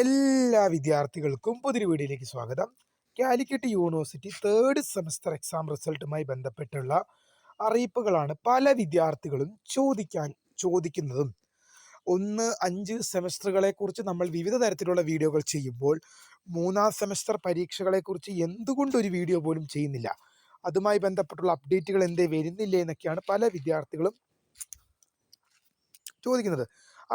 എല്ലാ വിദ്യാർത്ഥികൾക്കും പുതിയൊരു വീഡിയോയിലേക്ക് സ്വാഗതം. Calicut university third semester exam റിസൾട്ടുമായി ബന്ധപ്പെട്ടുള്ള അറിയിപ്പുകളാണ് പല വിദ്യാർത്ഥികളും ചോദിക്കാൻ ചോദിക്കുന്നതും. ഒന്ന് അഞ്ച് സെമസ്റ്ററുകളെ കുറിച്ച് നമ്മൾ വിവിധ തരത്തിലുള്ള വീഡിയോകൾ ചെയ്യുമ്പോൾ മൂന്നാം സെമസ്റ്റർ പരീക്ഷകളെക്കുറിച്ച് എന്തുകൊണ്ട് ഒരു വീഡിയോ പോലും ചെയ്യുന്നില്ല? അതുമായി ബന്ധപ്പെട്ടുള്ള അപ്ഡേറ്റുകൾ എന്തേ വരുന്നില്ല എന്നൊക്കെയാണ് പല വിദ്യാർത്ഥികളും ചോദിക്കുന്നത്.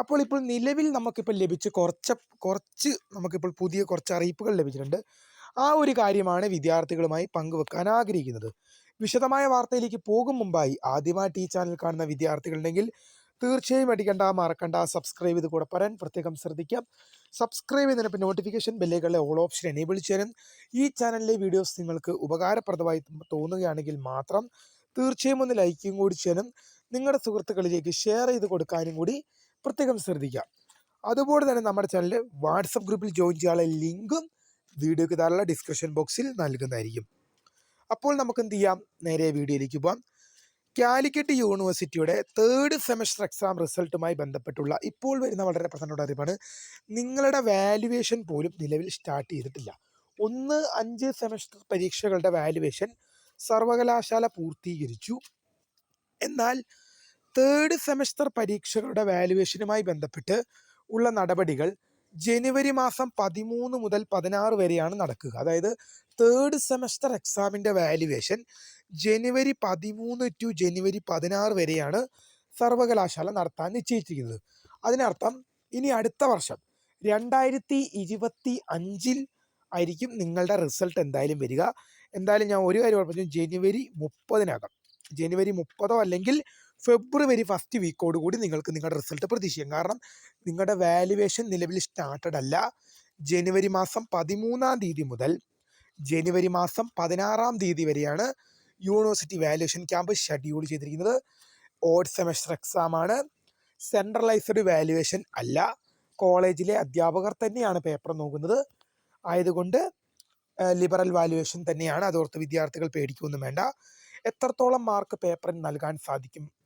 അപ്പോൾ ഇപ്പോൾ നിലവിൽ നമുക്കിപ്പോൾ ലഭിച്ച് കുറച്ച് കുറച്ച് നമുക്കിപ്പോൾ പുതിയ കുറച്ച് അറിയിപ്പുകൾ ലഭിച്ചിട്ടുണ്ട്. ആ ഒരു കാര്യമാണ് വിദ്യാർത്ഥികളുമായി പങ്കുവെക്കാൻ ആഗ്രഹിക്കുന്നത്. വിശദമായ വാർത്തയിലേക്ക് പോകും മുമ്പായി ആദ്യമായിട്ട് ഈ ചാനൽ കാണുന്ന വിദ്യാർത്ഥികളുണ്ടെങ്കിൽ തീർച്ചയായും അടിക്കണ്ട മറക്കണ്ട സബ്സ്ക്രൈബ് ചെയ്ത് കൂടെ പറയാൻ പ്രത്യേകം ശ്രദ്ധിക്കാം. സബ്സ്ക്രൈബ് ചെയ്തതിനൊപ്പം നോട്ടിഫിക്കേഷൻ ബെല്ലുകളിലെ ഓൾ ഓപ്ഷൻ എനേബിൾ ചെയ്യാനും ഈ ചാനലിലെ വീഡിയോസ് നിങ്ങൾക്ക് ഉപകാരപ്രദമായി തോന്നുകയാണെങ്കിൽ മാത്രം തീർച്ചയായും ഒന്ന് ലൈക്കും കൂടി ചെയ്യാനും നിങ്ങളുടെ സുഹൃത്തുക്കളിലേക്ക് ഷെയർ ചെയ്ത് കൊടുക്കാനും കൂടി പ്രത്യേകം ശ്രദ്ധിക്കുക അതുപോലെ തന്നെ നമ്മുടെ ചാനലിൽ വാട്സപ്പ് ഗ്രൂപ്പിൽ ജോയിൻ ചെയ്യാനുള്ള ലിങ്കും വീഡിയോയ്ക്ക് താഴെ ഡിസ്ക്രിപ്ഷൻ ബോക്സിൽ നൽകുന്നതായിരിക്കും. അപ്പോൾ നമുക്ക് എന്ത് ചെയ്യാം? നേരെ വീഡിയോയിലേക്ക് പോകാം കാലിക്കറ്റ് യൂണിവേഴ്സിറ്റിയുടെ തേർഡ് സെമസ്റ്റർ എക്സാം റിസൾട്ടുമായി ബന്ധപ്പെട്ടുള്ള ഇപ്പോൾ വരുന്ന വളരെ പ്രധാനപ്പെട്ട അറിവാണ്. നിങ്ങളുടെ വാല്യുവേഷൻ പോലും നിലവിൽ സ്റ്റാർട്ട് ചെയ്തിട്ടില്ല. ഒന്ന് അഞ്ച് സെമസ്റ്റർ പരീക്ഷകളുടെ വാല്യുവേഷൻ സർവകലാശാല പൂർത്തീകരിച്ചു. എന്നാൽ തേർഡ് സെമസ്റ്റർ പരീക്ഷകളുടെ വാല്യുവേഷനുമായി ബന്ധപ്പെട്ട് ഉള്ള നടപടികൾ ജനുവരി മാസം പതിമൂന്ന് മുതൽ പതിനാറ് വരെയാണ് നടക്കുക. അതായത് തേർഡ് സെമസ്റ്റർ എക്സാമിന്റെ വാല്യുവേഷൻ ജനുവരി പതിമൂന്ന് ടു ജനുവരി പതിനാറ് വരെയാണ് സർവകലാശാല നടത്താൻ നിശ്ചയിച്ചിരിക്കുന്നത്. അതിനർത്ഥം ഇനി അടുത്ത വർഷം രണ്ടായിരത്തി ഇരുപത്തി അഞ്ചിൽ ആയിരിക്കും നിങ്ങളുടെ റിസൾട്ട് എന്തായാലും വരിക. എന്തായാലും ഞാൻ ഒരു കാര്യം പറഞ്ഞു ജനുവരി മുപ്പതിനകം ജനുവരി മുപ്പതോ അല്ലെങ്കിൽ ഫെബ്രുവരി ഫസ്റ്റ് വീക്കോട് കൂടി നിങ്ങൾക്ക് നിങ്ങളുടെ റിസൾട്ട് പ്രതീക്ഷിക്കാം. കാരണം നിങ്ങളുടെ വാല്യുവേഷൻ നിലവിൽ സ്റ്റാർട്ടഡ് അല്ല. ജനുവരി മാസം പതിമൂന്നാം തീയതി മുതൽ ജനുവരി മാസം പതിനാറാം തീയതി വരെയാണ് യൂണിവേഴ്സിറ്റി വാല്യുവേഷൻ ക്യാമ്പ് ഷെഡ്യൂൾ ചെയ്തിരിക്കുന്നത്. ഓഡ് സെമസ്റ്റർ എക്സാം ആണ്. സെൻട്രലൈസ്ഡ് വാല്യുവേഷൻ അല്ല. കോളേജിലെ അധ്യാപകർ തന്നെയാണ് പേപ്പർ നോക്കുന്നത്. ആയതുകൊണ്ട് ലിബറൽ വാല്യുവേഷൻ തന്നെയാണ്. അതോർത്ത് വിദ്യാർത്ഥികൾ പേടിക്കുകയൊന്നും വേണ്ട. എത്രത്തോളം മാർക്ക് പേപ്പറിന് നൽകാൻ സാധിക്കും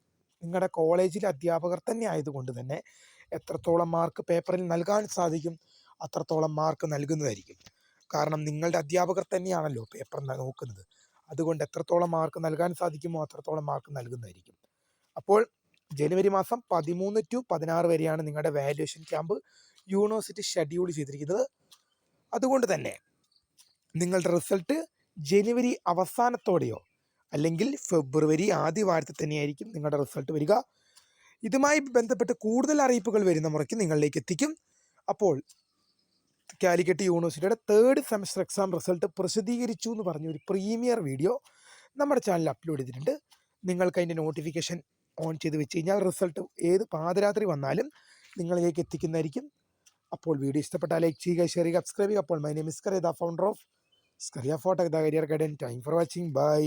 നിങ്ങളുടെ കോളേജിലെ അധ്യാപകർ തന്നെ ആയതുകൊണ്ട് തന്നെ എത്രത്തോളം മാർക്ക് പേപ്പറിൽ നൽകാൻ സാധിക്കും അത്രത്തോളം മാർക്ക് നൽകുന്നതായിരിക്കും. കാരണം നിങ്ങളുടെ അധ്യാപകർ തന്നെയാണല്ലോ പേപ്പർ നോക്കുന്നത്. അതുകൊണ്ട് എത്രത്തോളം മാർക്ക് നൽകാൻ സാധിക്കുമോ അത്രത്തോളം മാർക്ക് നൽകുന്നതായിരിക്കും. അപ്പോൾ ജനുവരി മാസം പതിമൂന്ന് ടു പതിനാറ് വരെയാണ് നിങ്ങളുടെ വാല്യുവേഷൻ ക്യാമ്പ് യൂണിവേഴ്സിറ്റി ഷെഡ്യൂൾ ചെയ്തിരിക്കുന്നത്. അതുകൊണ്ട് തന്നെ നിങ്ങളുടെ റിസൾട്ട് ജനുവരി അവസാനത്തോടെയോ അല്ലെങ്കിൽ ഫെബ്രുവരി ആദ്യ വാരത്തിൽ തന്നെയായിരിക്കും നിങ്ങളുടെ റിസൾട്ട് വരിക. ഇതുമായി ബന്ധപ്പെട്ട് കൂടുതൽ അറിയിപ്പുകൾ വരുന്ന മുറയ്ക്ക് നിങ്ങളിലേക്ക് എത്തിക്കും. അപ്പോൾ കാലിക്കറ്റ് യൂണിവേഴ്സിറ്റിയുടെ തേർഡ് സെമസ്റ്റർ എക്സാം റിസൾട്ട് പ്രസിദ്ധീകരിച്ചു എന്ന് പറഞ്ഞ ഒരു പ്രീമിയർ വീഡിയോ നമ്മുടെ ചാനലിൽ അപ്ലോഡ് ചെയ്തിട്ടുണ്ട്. നിങ്ങൾക്ക് അതിന്റെ നോട്ടിഫിക്കേഷൻ ഓൺ ചെയ്ത് വെച്ച് കഴിഞ്ഞാൽ റിസൾട്ട് ഏത് പാതിരാത്രി വന്നാലും നിങ്ങളിലേക്ക് എത്തിക്കുന്നതായിരിക്കും. അപ്പോൾ വീഡിയോ ഇഷ്ടപ്പെട്ടാൽ ലൈക്ക് ചെയ്യുക ഷെയർ ചെയ്യുക സബ്സ്ക്രൈബ് ചെയ്യുക. അപ്പോൾ my name ഇസ്കർ the founder of Skaria photo the career guidance time for watching bye